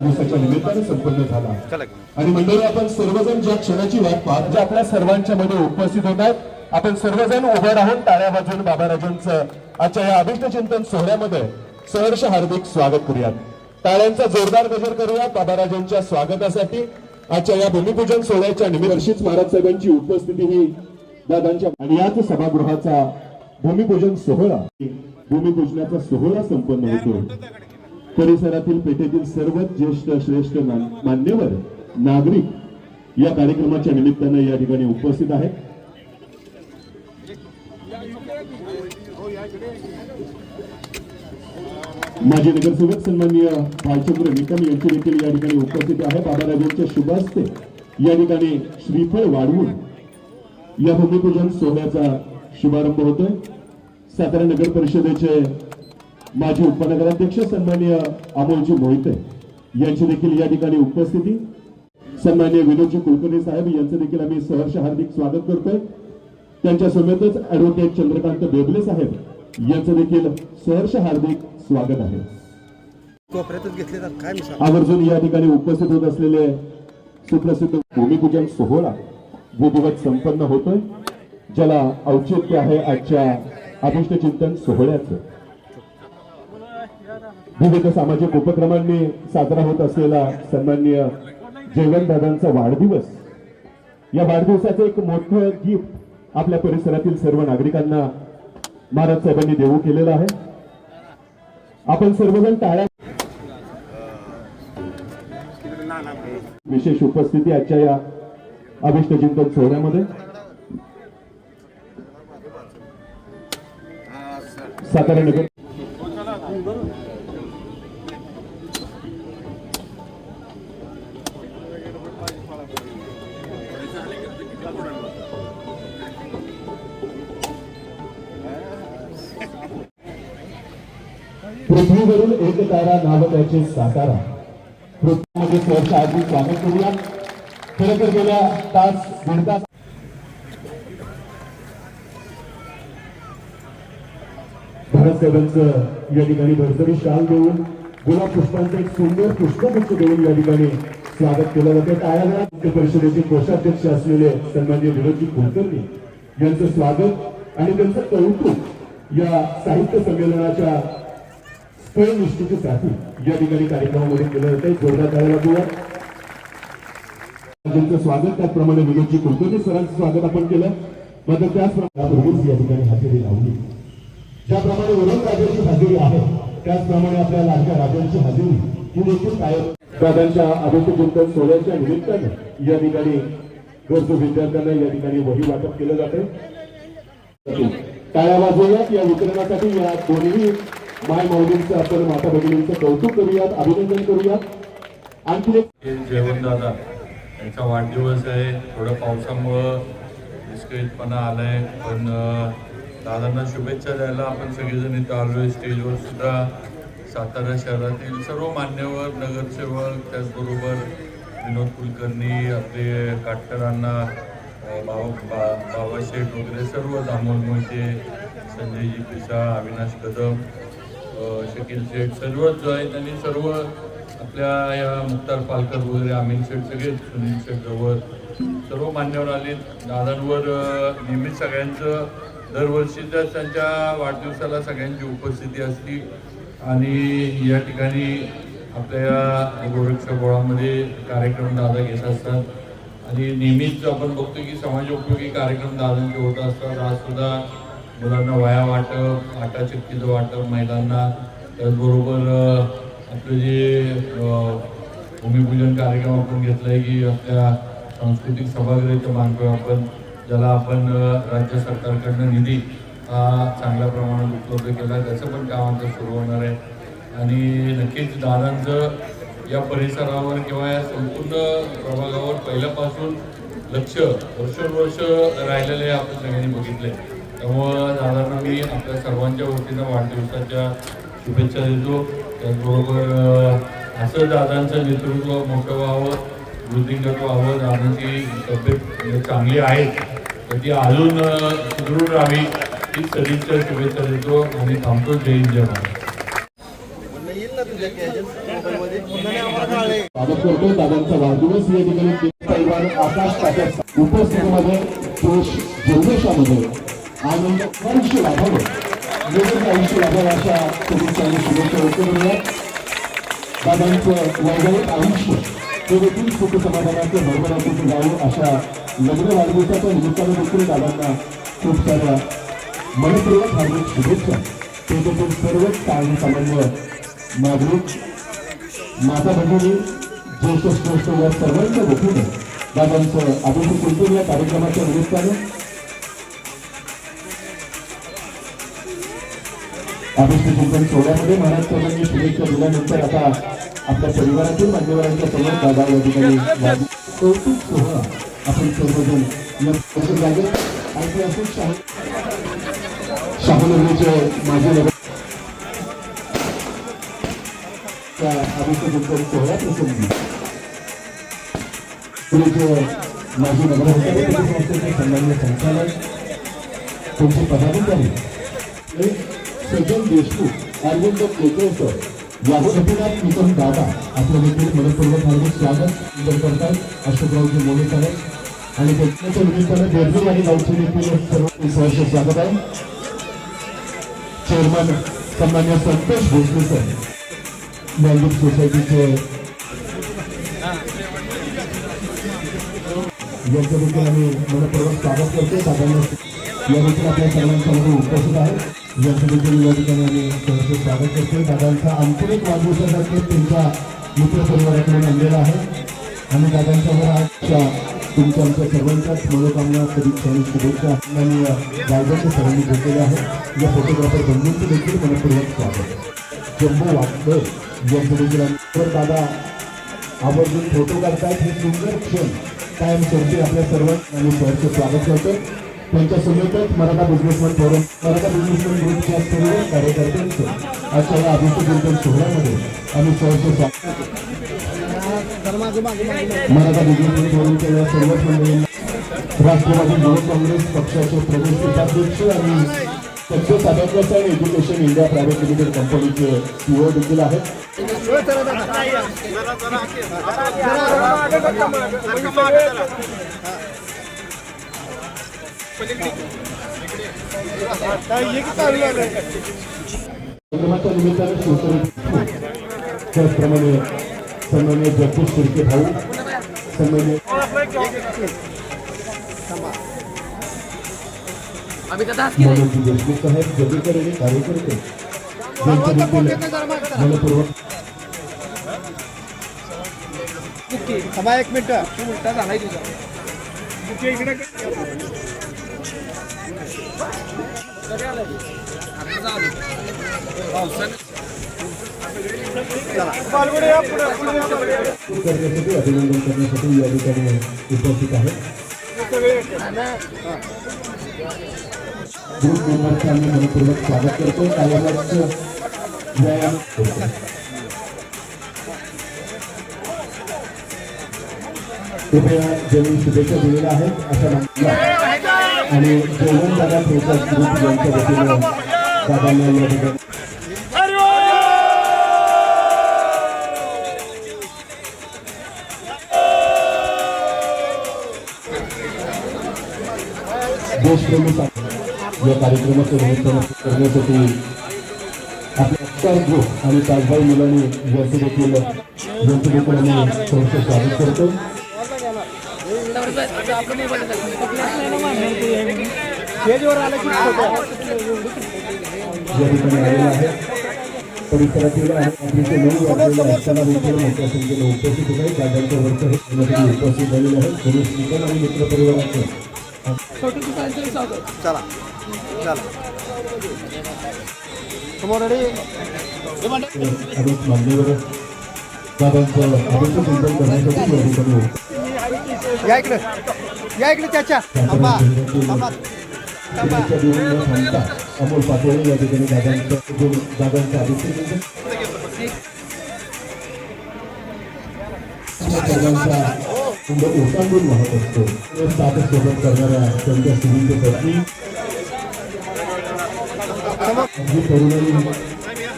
दिवसाच्या निमित्ताने संपन्न झाला. चला घेऊन. आणि मंडळी आपण सर्वजण ज्या क्षणाची वाट पाहत ज्या आपल्या सर्वांच्या मध्ये उपस्थित होत आहेत आपण सर्वजण उभं राहून टाळ्या वाजवून बाबाराजांचं आजच्या या अभिष्ट चिंतन सोहळ्यामध्ये सहर्ष हार्दिक स्वागत करूयात. टाळ्यांचा जोरदार गजर करूयात बाबाराजांच्या स्वागतासाठी. आजच्या या भूमिपूजन सोहळ्याच्या निमित्त महाराज साहेबांची उपस्थिती ही दादांच्या आणि याच सभागृहाचा भूमिपूजन सोहळा भूमिपूजनाचा सोहळा संपन्न होतो परिसरातील पेठेतील सर्वच ज्येष्ठ श्रेष्ठ मान्यवर नागरिक या कार्यक्रमाच्या निमित्तानं या ठिकाणी उपस्थित आहेत. माजी नगरसेवक सन्माननीय भालचंद्र निकम यांचे देखील या ठिकाणी उपस्थित आहे. बाबाराजांच्या शुभ हस्ते या ठिकाणी श्रीफळ वाढवून या भूमिपूजन सोहळ्याचा शुभारंभ होतोय. सातारा नगर परिषदेचे माजी उपनगराध्यक्ष सन्माननीय अमोलजी मोहिते यांची देखील या ठिकाणी उपस्थिती. सन्माननीय विनोदजी कुलकर्णी साहेब यांचं देखील आम्ही सहर्ष हार्दिक स्वागत करतोय. त्यांच्या समेतच ऍडव्होकेट चंद्रकांत बेबले साहेब यांचं देखील सहर्ष हार्दिक स्वागत आहे. आवर्जून या ठिकाणी उपस्थित होत असलेले सुप्रसिद्ध भूमिपूजन सोहळा विधिवत संपन्न होतोय. ज्याला औचित्य आहे आजच्या अभिष्ट चिंतन सोहळ्याचं. विविध सामाजिक उपक्रमांनी साजरा होत असलेला सन्माननीय जयवंतदादांचा वाढदिवस. या वाढदिवसाचं एक मोठं गिफ्ट आपल्या परिसरातील सर्व नागरिकांना महाराज साहेबांनी देऊ केलेलं आहे. आपण सर्वजण टाळ्या विशेष उपस्थिती आजच्या या अभिष्ट चिंतन सोहळ्यामध्ये. सातारा नगर पृथ्वीवरील तारा नाव त्याचे सातारा. पृथ्वीमध्ये सहर्ष आधी स्वागत करूया खरं तर गेल्या तास दीड तास भारत या ठिकाणी भरसरी शाल देऊन गुलाब पुष्पांचं एक सुंदर पुष्पगुच्छ देऊन या ठिकाणी स्वागत केलं जातं. टाळ्याला मुख्य परिषदेचे कोषाध्यक्ष असलेले सन्माननीय विनोदजी कुलकर्णी यांचं स्वागत आणि त्यांचं कौतुक या साहित्य संमेलनाच्या स्थळ निश्चितीसाठी या ठिकाणी कार्यक्रमामध्ये केलं जाते जोरदार करायला वाजवूया त्यांचं स्वागत त्याचप्रमाणे विनोदजी कुलकर्णी सरांचं स्वागत आपण केलं. मात्र त्याचप्रमाणे या ठिकाणी हजेरी लावली. ज्याप्रमाणे वरुण राजांची हजेरी आहे त्याचप्रमाणे आपल्या लाडक्या राजांची हजेरी. ही देखील कायम दादांच्या अभिषेक सोहळ्याच्या निमित्तानं या ठिकाणी गरजू विद्यार्थ्यांना या ठिकाणी वही वाटप केलं जाते टाळ्या वाजवूयात. या वितरणासाठी या दोन्ही माय माऊलींचं आपण माता भगिनींचं कौतुक करूयात अभिनंदन करूयात. आणखी एक जेवण दादा त्यांचा वाढदिवस आहे. थोडं पावसामुळं विस्कळीतपणा आलाय. पण दादांना शुभेच्छा द्यायला आपण सगळेजण इथं आलो आहे स्टेजवर सुद्धा सातारा शहरातील सर्व मान्यवर नगरसेवक त्याचबरोबर विनोद कुलकर्णी आपले काटकरांना बाबा बा बाबाशेठ वगैरे सर्व दामोल मोहिते संजयजी पिसा अविनाश कदम शकील शेठ सर्वच जो आहे त्यांनी सर्व आपल्या या मुक्तार पालकर वगैरे अमीन शेठ सगळे सुनील शेठ जवळ सर्व मान्यवर आले. दादांवर नेहमीच सगळ्यांचं दरवर्षीच्या त्यांच्या वाढदिवसाला सगळ्यांची उपस्थिती असती. आणि या ठिकाणी आपल्या या गोरक्षपोळामध्ये कार्यक्रम दादा घेत असतात. आणि नेहमीच आपण बघतो की समाजोपयोगी कार्यक्रम दादांचे होत असतात. आज सुद्धा मुलांना वाया वाटप आटा चक्कीचं वाटप महिलांना त्याचबरोबर आपलं जे भूमिपूजन कार्यक्रम आपण घेतला आहे की आपल्या सांस्कृतिक सभागृहाचं मानतोय आपण ज्याला आपण राज्य सरकारकडनं निधी हा चांगल्या प्रमाणात उपलब्ध केला आहे त्याचं पण काम आता सुरू होणार आहे. आणि नक्कीच दादांचं या परिसरावर किंवा या संपूर्ण प्रभागावर पहिल्यापासून लक्ष वर्षोवर्ष राहिलेलं आहे आपण सगळ्यांनी बघितलं आहे त्यामुळं दादांना मी आपल्या सर्वांच्या वतीनं वाढदिवसाच्या शुभेच्छा देतो. त्याचबरोबर असं दादांचं नेतृत्व मोठं व्हावं वृद्धिंगत व्हावं दादांची तब्येत चांगली आहे तर ती अजून सुदृढ राहावी ही सदिच्छा शुभेच्छा देतो आणि थांबतो. जय हिंद जय महाराज येईल ना तुझ्या मोबाईलमध्ये स्वागत करतो दादांचा वाढदिवस. या ठिकाणी पैलवान आकाश टाकर उपस्थितीमध्ये जोश जल्लोषामध्ये आनंद आयुष्य लाभावं निरोगी आयुष्य लाभावं अशा शुभेच्छा आणि शुभेच्छा व्यक्त करूयात दादांचं वैवाहिक आयुष्य ते देखील सुख समाधानाचं भरभराटीचं जावं अशा लग्न वाढदिवसाच्या निमित्तानं देखील दादांना खूप साऱ्या मनपूर्वक हार्दिक शुभेच्छा ते देखील सर्वच सामान्य सामान्य नागरिक माता भगिनी ज्येष्ठ श्रेष्ठ या सर्वांच्या वतीने दादांचं अभिषेक चिंतन या कार्यक्रमाच्या निमित्तानं अभिषेक चिंतन सोहळ्यामध्ये महाराज साहेबांनी शुभेच्छा दिल्यानंतर आता आपल्या परिवारातील मान्यवरांच्या समोर दादा या ठिकाणी कौतुक सोहळा आपण सर्वजण ऐतिहासिक शाहू शाहूनगरीचे माजी नगर त्या अभिषेक चिंतन सोहळ्याप्रसंगी पुढे माजी नगरपालिका संस्थेचे सन्मान्य संचालक तुमचे पदाधिकारी एक देशमुख अरविंद केकरेकर याहू गोपीनाथ निकम दादा. आपलं देखील मनपूर्वक हार्दिक स्वागत. करतात अशोकरावजी मोरे साहेब. आणि त्यांच्या निमित्तानं देवगिरी आणि गावचे देखील सर्व सहर्ष स्वागत आहे. चेअरमन सन्मान्य संतोष भोसले सर मालदीप सोसायटीचे यांचं देखील आम्ही मनपूर्वक स्वागत करतो साधारण या देखील आपल्या सर्वांसमोर उपस्थित आहे. यांचं देखील या ठिकाणी आम्ही सहर्ष स्वागत करतो. दादांचा आंतरिक वाढदिवसासाठी त्यांच्या मित्रपरिवाराकडून आणलेला आहे. आणि दादांच्यावर आजच्या तुमच्या आमच्या सर्वांच्याच मनोकामना सदिच्छा आणि शुभेच्छा आणि दादांच्या सर्वांनी घेतलेल्या आहेत. या फोटोग्राफर बंधूंचं देखील मनपूर्वक स्वागत. जम्बो वाटलं यांचं देखील दादा आवर्जून फोटो काढतायत. हे सुंदर क्षण कायम शेवटी आपल्या सर्वांना आम्ही सहर्ष स्वागत करतो त्यांच्या समेतच Maratha businessman forum Maratha businessman ग्रुपच्या सर्व कार्यकर्त्यांचं आजच्या या अभिषेक चिंतन सोहळ्यामध्ये आम्ही सहर्ष स्वागत मराठा बिझनेसमॅन फोरमच्या या सर्व मंडळींना राष्ट्रवादी युवक काँग्रेस पक्षाचे प्रदेश उपाध्यक्ष आणि पक्ष साधकवाचा आणि एज्युकेशन इंडिया प्रायव्हेट लिमिटेड कंपनीचे सीओ देखील आहेत. कार्यक्रमाच्या निमित्ताने त्याचप्रमाणे सन्मान्य जगदीश शिर्के भाऊ सन्मान्य मनोजी देशमुख साहेब जगेकर आणि कार्यकर्ते यांचं देखील मनपूर्वक थांबा एक मिनिट अभिनंदन करण्यासाठी उपस्थित ग्रुप मनपूर्वक स्वागत करतो कायमच व्यायाम कृपया शुभेच्छा आणि जेवण दादा प्रोसेस ग्रुप यांच्या वतीनं दादांना या ठिकाणी देशप्रेमी या कार्यक्रमाचं निमित्तानं करण्यासाठी आपल्या अक्षर ग्रुप आणि ताजबाई मुलांनी यांचे देखील यांचे देखील आम्ही स्वागत करतो. परिसरातील आणि रात्रीचे नऊ वाजलेले असताना देखील मोठ्या संख्येने उपस्थित होत आहेत दादांच्या वरचं हे करण्यासाठी उपस्थित झालेले आहेत गणेश निकम आणि मित्रपरिवाराचे चला। चला। समोर रेडी अनेक मान्यवर दादांचं अभिषेक चिंतन करण्यासाठी या ठिकाणी उपस्थित या इकडं. या इकडे त्याच्या. थांबा. थांबा. थांबा. अमोल पाटोळे या ठिकाणी दादांचं दादांचं अभिषेक ओसांडून वाहत असतो. साथ सोबत करणाऱ्या त्यांच्या सुनील पत्नी अगदी तरुणाई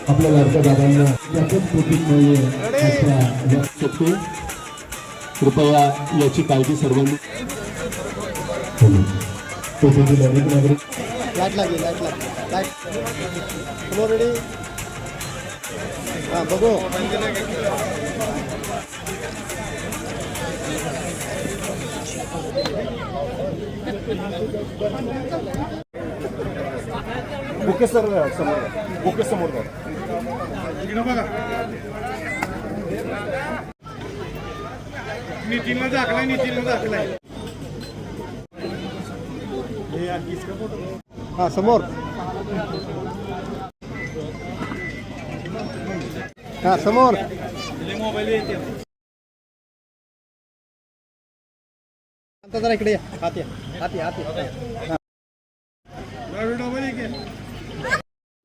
आपल्या लाडक्या दादांना याचंच प्रतीक नाहीये कृपया याची काळजी सर्वांनी. अनेक नागरिक लाइट लागली लाइट लागली. लाइट समोर रेडी हां बघू. बुके सर समोर. बुके समोर नितीनला दाखलाय नितीनला दाखलाय. हा समोर. हा समोर. आता जरा इकडे. हात हात हात.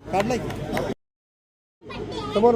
काढलाय. की? समोर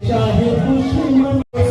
शाहिद